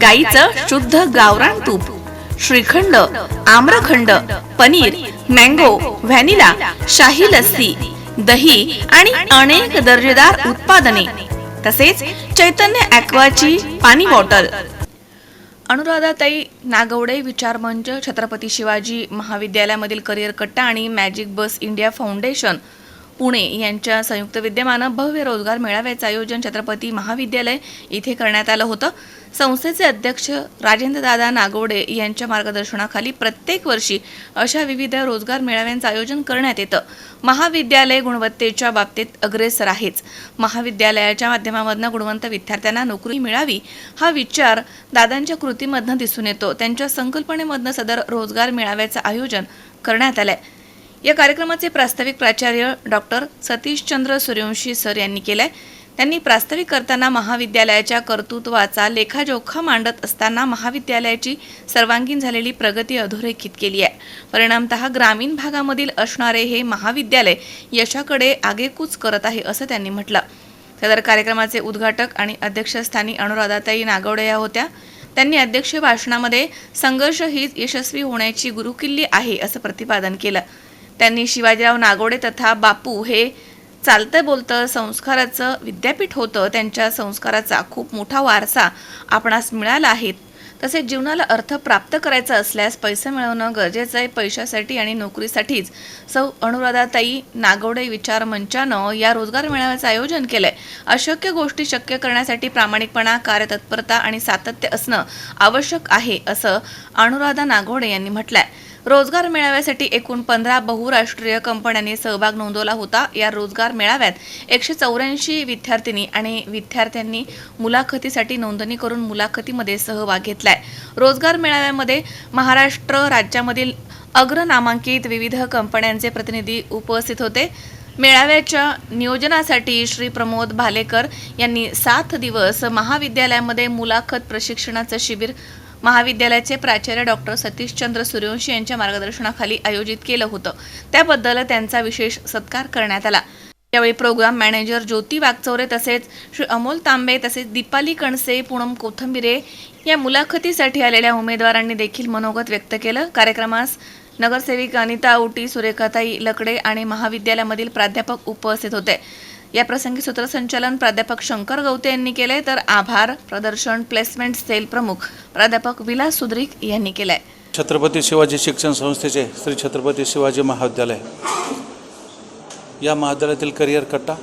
गाईचं शुद्ध गावरान तूप श्रीखंड आम्रखंड पनीर मँगो व्हॅनिला शाही लस्सी दही आणि अनेक दर्जेदार उत्पादने तसेच चैतन्य ॲक्वाची पाणी बॉटल. अनुराधाताई नागवडे विचारमंच छत्रपती शिवाजी महाविद्यालयामधील करिअर कट्टा आणि magic bus India foundation Pune यांच्या संयुक्त विद्यमानं भव्य रोजगार मेळाव्याचं आयोजन छत्रपती महाविद्यालय इथे करण्यात आलं होतं. संस्थेचे अध्यक्ष राजेंद्रदादा नागोडे यांच्या मार्गदर्शनाखाली प्रत्येक वर्षी अशा विविध रोजगार मेळाव्यांचं आयोजन करण्यात येतं. महाविद्यालय गुणवत्तेच्या बाबतीत अग्रेसर आहेच. महाविद्यालयाच्या माध्यमामधनं गुणवंत विद्यार्थ्यांना नोकरी मिळावी हा विचार दादांच्या कृतीमधनं दिसून येतो. त्यांच्या संकल्पनेमधनं सदर रोजगार मेळाव्याचं आयोजन करण्यात आलं आहे या कार्यक्रमाचे प्रास्ताविक प्राचार्य डॉक्टर सतीशचंद्र सूर्यवंशी सर यांनी केलंय. त्यांनी प्रास्ताविक करताना महाविद्यालयाच्या कर्तृत्वाचा लेखाजोखा मांडत असताना महाविद्यालयाची सर्वांगीण झालेली प्रगती अधोरेखित केली आहे. परिणामतः ग्रामीण भागामधील असणारे हे महाविद्यालय यशाकडे आगेकूच करत आहे असं त्यांनी म्हटलं. सदर कार्यक्रमाचे उद्घाटक आणि अध्यक्षस्थानी अनुराधाताई नागवडे या होत्या. त्यांनी अध्यक्ष भाषणामध्ये संघर्ष हीच यशस्वी होण्याची गुरुकिल्ली आहे असं प्रतिपादन केलं. त्यांनी शिवाजीराव नागोडे तथा बापू हे चालतं बोलतं संस्काराचं विद्यापीठ होतं. त्यांच्या संस्काराचा खूप मोठा वारसा आपणास मिळाला आहे. तसेच जीवनाला अर्थ प्राप्त करायचा असल्यास पैसे मिळवणं गरजेचं आहे. पैशासाठी आणि नोकरीसाठीच. सौ अनुराधाताई नागवडे विचार मंचानं या रोजगार मेळाव्याचं आयोजन केलं आहे अशक्य गोष्टी शक्य करण्यासाठी प्रामाणिकपणा कार्यतत्परता आणि सातत्य असणं आवश्यक आहे असं अनुराधा नागवडे यांनी म्हटलं आहे रोजगार मेळाव्यासाठी एकूण पंधरा बहुराष्ट्रीय कंपन्यांनी सहभाग नोंदवला होता. या रोजगार मेळाव्यात एकशे चौऱ्याऐंशी विद्यार्थिनी आणि विद्यार्थ्यांनी मुलाखतीसाठी नोंदणी करून मुलाखतीमध्ये सहभाग घेतलाय. रोजगार मेळाव्यामध्ये महाराष्ट्र राज्यामधील अग्रनामांकित विविध कंपन्यांचे प्रतिनिधी उपस्थित होते. मेळाव्याच्या नियोजनासाठी श्री प्रमोद भालेकर यांनी सात दिवस महाविद्यालयामध्ये मुलाखत प्रशिक्षणाचं शिबिर महाविद्यालयाचे प्राचार्य डॉक्टर सतीशचंद्र सूर्यवंशी यांच्या मार्गदर्शनाखाली आयोजित केलं होतं. त्याबद्दल त्यांचा विशेष सत्कार करण्यात आला. यावेळी प्रोग्राम मॅनेजर ज्योती वागचौरे तसेच श्री अमोल तांबे तसेच दीपाली कणसे पूनम कोथंबिरे या मुलाखतीसाठी आलेल्या उमेदवारांनी देखील मनोगत व्यक्त केलं. कार्यक्रमास नगरसेविका अनिता औटी सुरेखाताई लकडे आणि महाविद्यालयामधील प्राध्यापक उपस्थित होते. या प्रसंगी सूत्रसंचालन प्राध्यापक शंकर गवते यांनी केले तर आभार प्रदर्शन प्लेसमेंट सेल प्रमुख प्राध्यापक विलास सुद्रिक यांनी केलंय. छत्रपती शिवाजी शिक्षण संस्थेचे श्री छत्रपती शिवाजी महाविद्यालय. या महाविद्यालयातील करिअर कट्टा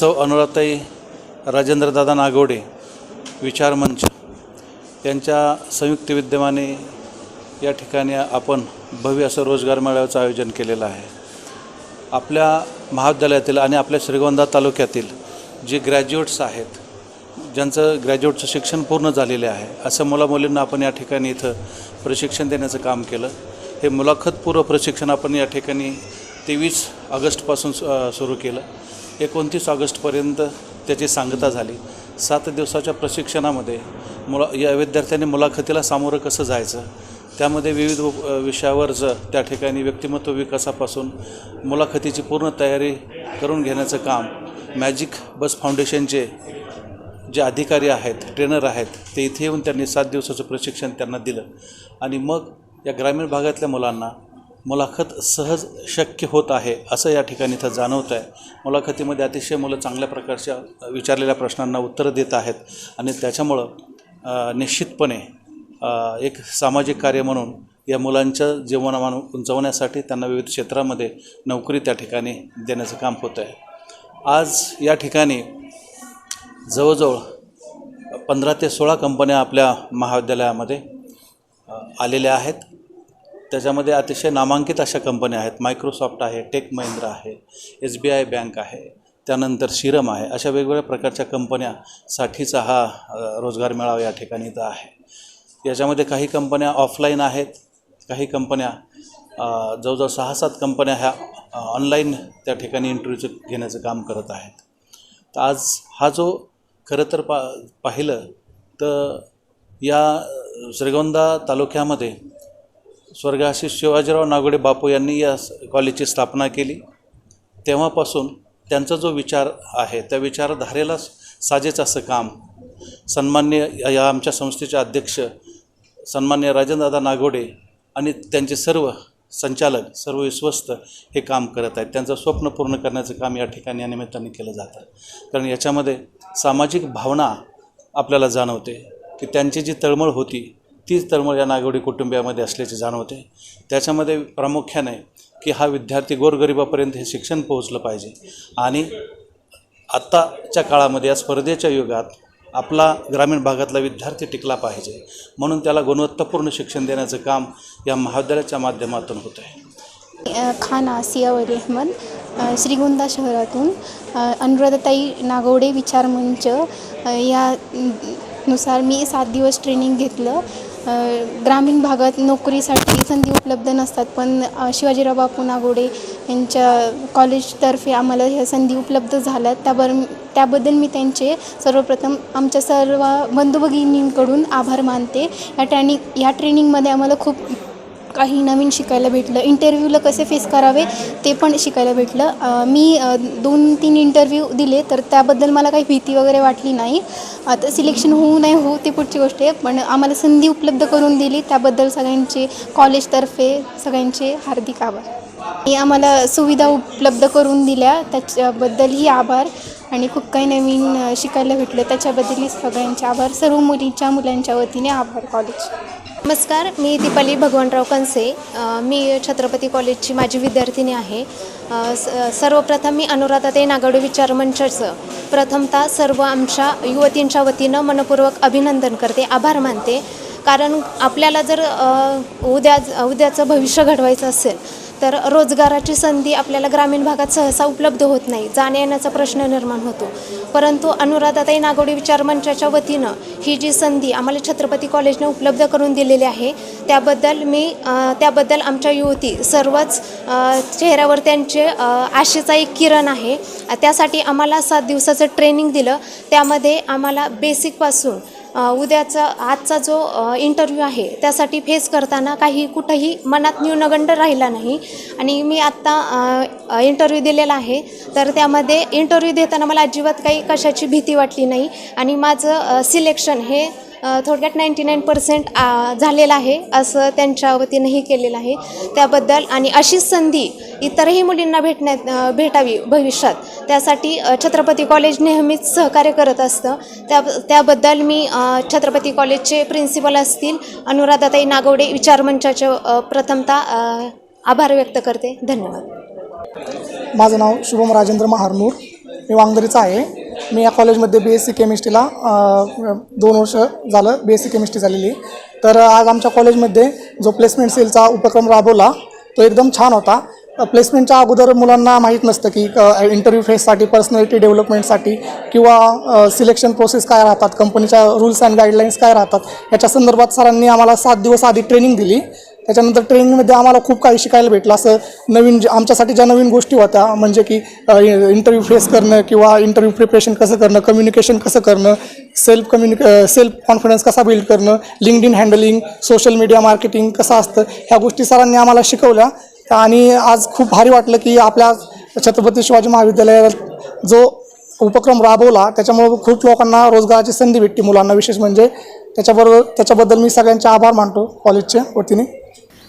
सौ अनुराताई राजेंद्रदादा नागवडे विचार मंच यांच्या संयुक्त विद्यमाने या ठिकाणी आपण भव्य असं रोजगार मेळाव्याचं आयोजन केलेलं आहे. आपल्या महाविद्यालयातील आणि आपल्या श्रीगोंदा तालुक्यातील जे ग्रॅज्युएट्स आहेत ज्यांचं ग्रॅज्युएटचं शिक्षण पूर्ण झालेले आहे असं मुलामुलींना आपण या ठिकाणी इथं प्रशिक्षण देण्याचं काम केलं. हे मुलाखतपूर्व प्रशिक्षण आपण या ठिकाणी तेवीस ऑगस्टपासून सु सुरू केलं. एकोणतीस ऑगस्टपर्यंत त्याची सांगता झाली. सात दिवसाच्या प्रशिक्षणामध्ये मुला या विद्यार्थ्यांनी मुलाखतीला सामोरं कसं जायचं त्यामध्ये विविध विषयावरच विषयावरचं त्या ठिकाणी व्यक्तिमत्व विकासापासून मुलाखतीची पूर्ण तयारी करून घेण्याचं काम मॅजिक बस फाउंडेशनचे जे अधिकारी आहेत ट्रेनर आहेत ते इथे येऊन त्यांनी सात दिवसाचं प्रशिक्षण त्यांना दिलं. आणि मग या ग्रामीण भागातल्या मुलांना मुलाखत सहज शक्य होत आहे असं या ठिकाणी इथं जाणवतं आहे. मुलाखतीमध्ये अतिशय मुलं चांगल्या प्रकारच्या विचारलेल्या प्रश्नांना उत्तरं देत आहेत आणि त्याच्यामुळं निश्चितपणे एक सामाजिक कार्य म्हणून या मुलांच्या जीवनमान उंचवण्यासाठी त्यांना विविध क्षेत्रामध्ये नोकरी त्या ठिकाणी देण्याचं काम होतं आहे. आज या ठिकाणी जवळजवळ पंधरा ते सोळा कंपन्या आपल्या महाविद्यालयामध्ये आलेल्या आहेत. त्याच्यामध्ये अतिशय नामांकित अशा कंपन्या आहेत. मायक्रोसॉफ्ट आहे टेक महिंद्रा आहे एस बी आय बँक आहे त्यानंतर शिरम आहे. अशा वेगवेगळ्या प्रकारच्या कंपन्यासाठीचा हा रोजगार मेळावा या ठिकाणी इथं आहे. याच्यामध्ये काही कंपन्या ऑफलाईन आहेत काही कंपन्या जवळजवळ सहा सात कंपन्या ह्या ऑनलाईन त्या ठिकाणी इंटरव्ह्यूचं घेण्याचं काम करत आहेत. तर आज हा जो खरं तर पा पाहिलं तर या श्रीगोंदा तालुक्यामध्ये स्वर्गाशी शिवाजीराव नागोडे बापू यांनी या कॉलेजची स्थापना केली. तेव्हापासून त्यांचा जो विचार आहे त्या विचारधारेला साजेच असं काम सन्मान्य या आमच्या संस्थेचे अध्यक्ष सन्मान्य राजेंद्रदादा नागोडे आणि त्यांचे सर्व संचालक सर्व विश्वस्त हे काम करत आहेत. त्यांचं स्वप्न पूर्ण करण्याचं काम या ठिकाणी या निमित्ताने केलं जातं कारण याच्यामध्ये सामाजिक भावना आपल्याला जाणवते की त्यांची जी तळमळ होती तीच तळमळ या नागोडी कुटुंबियामध्ये असल्याचे जाणवते. त्याच्यामध्ये प्रामुख्याने की हा विद्यार्थी गोरगरिबापर्यंत हे शिक्षण पोहोचलं पाहिजे. आणि आत्ताच्या काळामध्ये या स्पर्धेच्या युगात आपला ग्रामीण भागातला विद्यार्थी टिकला पाहिजे. म्हणून त्याला गुणवत्तापूर्ण शिक्षण देण्याचं काम या महाविद्यालयाच्या माध्यमातून होतं आहे. खान आसिया वली अहमद श्रीगोंदा शहरातून अनुराधाताई नागवडे विचारमंच मंच या नुसार मी सात दिवस ट्रेनिंग घेतलं. ग्रामीण भागात नोकरीसाठी संधी उपलब्ध नसतात पण शिवाजीराव बापू नागोडे यांच्या कॉलेजतर्फे आम्हाला ह्या संधी उपलब्ध झाल्या त्याबर त्याबद्दल मी त्यांचे सर्वप्रथम आमच्या सर्व बंधू भगिनींकडून आभार मानते. या ट्रेनिंग या ट्रेनिंगमध्ये आम्हाला खूप काही नवीन शिकायला भेटलं. इंटरव्ह्यूला कसे फेस करावे ते पण शिकायला भेटलं. मी दोन तीन इंटरव्ह्यू दिले तर त्याबद्दल मला काही भीती वगैरे वाटली नाही. आता सिलेक्शन होऊ नाही होऊ ते पुढची गोष्ट आहे. पण आम्हाला संधी उपलब्ध करून दिली. त्याबद्दल सगळ्यांचे कॉलेजतर्फे सगळ्यांचे हार्दिक आभार. आम्हाला सुविधा उपलब्ध करून दिल्या. त्याच्याबद्दलही आभार. आणि खूप काही नवीन शिकायला भेटलं. त्याच्याबद्दलही सगळ्यांचे आभार. सर्व मुलींच्या मुलांच्या वतीने आभार कॉलेज नमस्कार मी दीपाली भगवानराव कनसे मी छत्रपती कॉलेजची माझी विद्यार्थिनी आहे. स- सर्वप्रथम मी अनुराधाताई विचार मंचचं प्रथमतः सर्व आमच्या युवतींच्या वतीनं मनपूर्वक अभिनंदन करते आभार मानते. कारण आपल्याला जर उद्या उद्याचं भविष्य घडवायचं असेल तर रोजगाराची संधी आपल्याला ग्रामीण भागात सहसा उपलब्ध होत नाही जाण्या येण्याचा प्रश्न निर्माण होतो. परंतु अनुराधाताई नागोडी विचार मंचाच्या वतीनं ही जी संधी आम्हाला छत्रपती कॉलेजने उपलब्ध करून दिलेली आहे त्याबद्दल मी त्याबद्दल आमच्या युवती सर्वच चेहऱ्यावर त्यांचे आशेचा एक किरण आहे. त्यासाठी आम्हाला सात दिवसाचं ट्रेनिंग दिलं. त्यामध्ये आम्हाला बेसिकपासून उद्याचा आजचा जो इंटरव्ह्यू आहे त्यासाठी फेस करताना काही कुठंही मनात न्यूनगंड राहिला नाही. आणि मी आत्ता इंटरव्ह्यू दिलेला आहे. तर त्यामध्ये इंटरव्ह्यू देताना मला अजिबात काही कशाची भीती वाटली नाही. आणि माझं सिलेक्शन हे थोडक्यात नाईंटी नाईन पर्सेंट झालेलं आहे असं त्यांच्या वतीनंही केलेलं आहे. त्याबद्दल आणि अशीच संधी इतरही मुलींना भेटण्यात भेटावी भविष्यात. त्यासाठी छत्रपती कॉलेज नेहमीच सहकार्य करत असतं. त्या त्याबद्दल मी छत्रपती कॉलेजचे प्रिन्सिपल असतील अनुराधाताई नागवडे विचारमंचाचे प्रथमता आभार व्यक्त करते. धन्यवाद. माझं नाव शुभम राजेंद्र महारनूर. मी वांगदरीचा आहे. मी या कॉलेजमध्ये बी एस सी केमिस्ट्रीला दोन वर्ष झालं बी एस सी केमिस्ट्री झालेली. तर आज आमच्या कॉलेजमध्ये जो प्लेसमेंट सेलचा उपक्रम राबवला तो एकदम छान होता. प्लेसमेंटच्या अगोदर मुलांना माहीत नसतं की इंटरव्ह्यू फेससाठी पर्सनॅलिटी डेव्हलपमेंटसाठी किंवा सिलेक्शन प्रोसेस काय राहतात कंपनीच्या रूल्स अँड गाईडलाईन्स काय राहतात याच्या संदर्भात सरांनी आम्हाला सात दिवस आधी ट्रेनिंग दिली. त्याच्यानंतर ट्रेनिंगमध्ये आम्हाला खूप काही शिकायला भेटलं. असं नवीन जे आमच्यासाठी ज्या नवीन गोष्टी होत्या म्हणजे की इंटरव्ह्यू फेस करणं किंवा इंटरव्ह्यू प्रिपरेशन कसं करणं कम्युनिकेशन कसं करणं सेल्फ कम्युनिक सेल्फ कॉन्फिडन्स कसा बिल्ड करणं LinkedIn handling social media marketing कसं असतं ह्या गोष्टी सरांनी आम्हाला शिकवल्या. आणि आज खूप भारी वाटलं की आपल्या छत्रपती शिवाजी महाविद्यालयात जो उपक्रम राबवला त्याच्यामुळं खूप लोकांना रोजगाराची संधी भेटते मुलांना विशेष म्हणजे. त्याच्याबरोबर त्याच्याबद्दल मी सगळ्यांचे आभार मानतो कॉलेजच्या वतीने.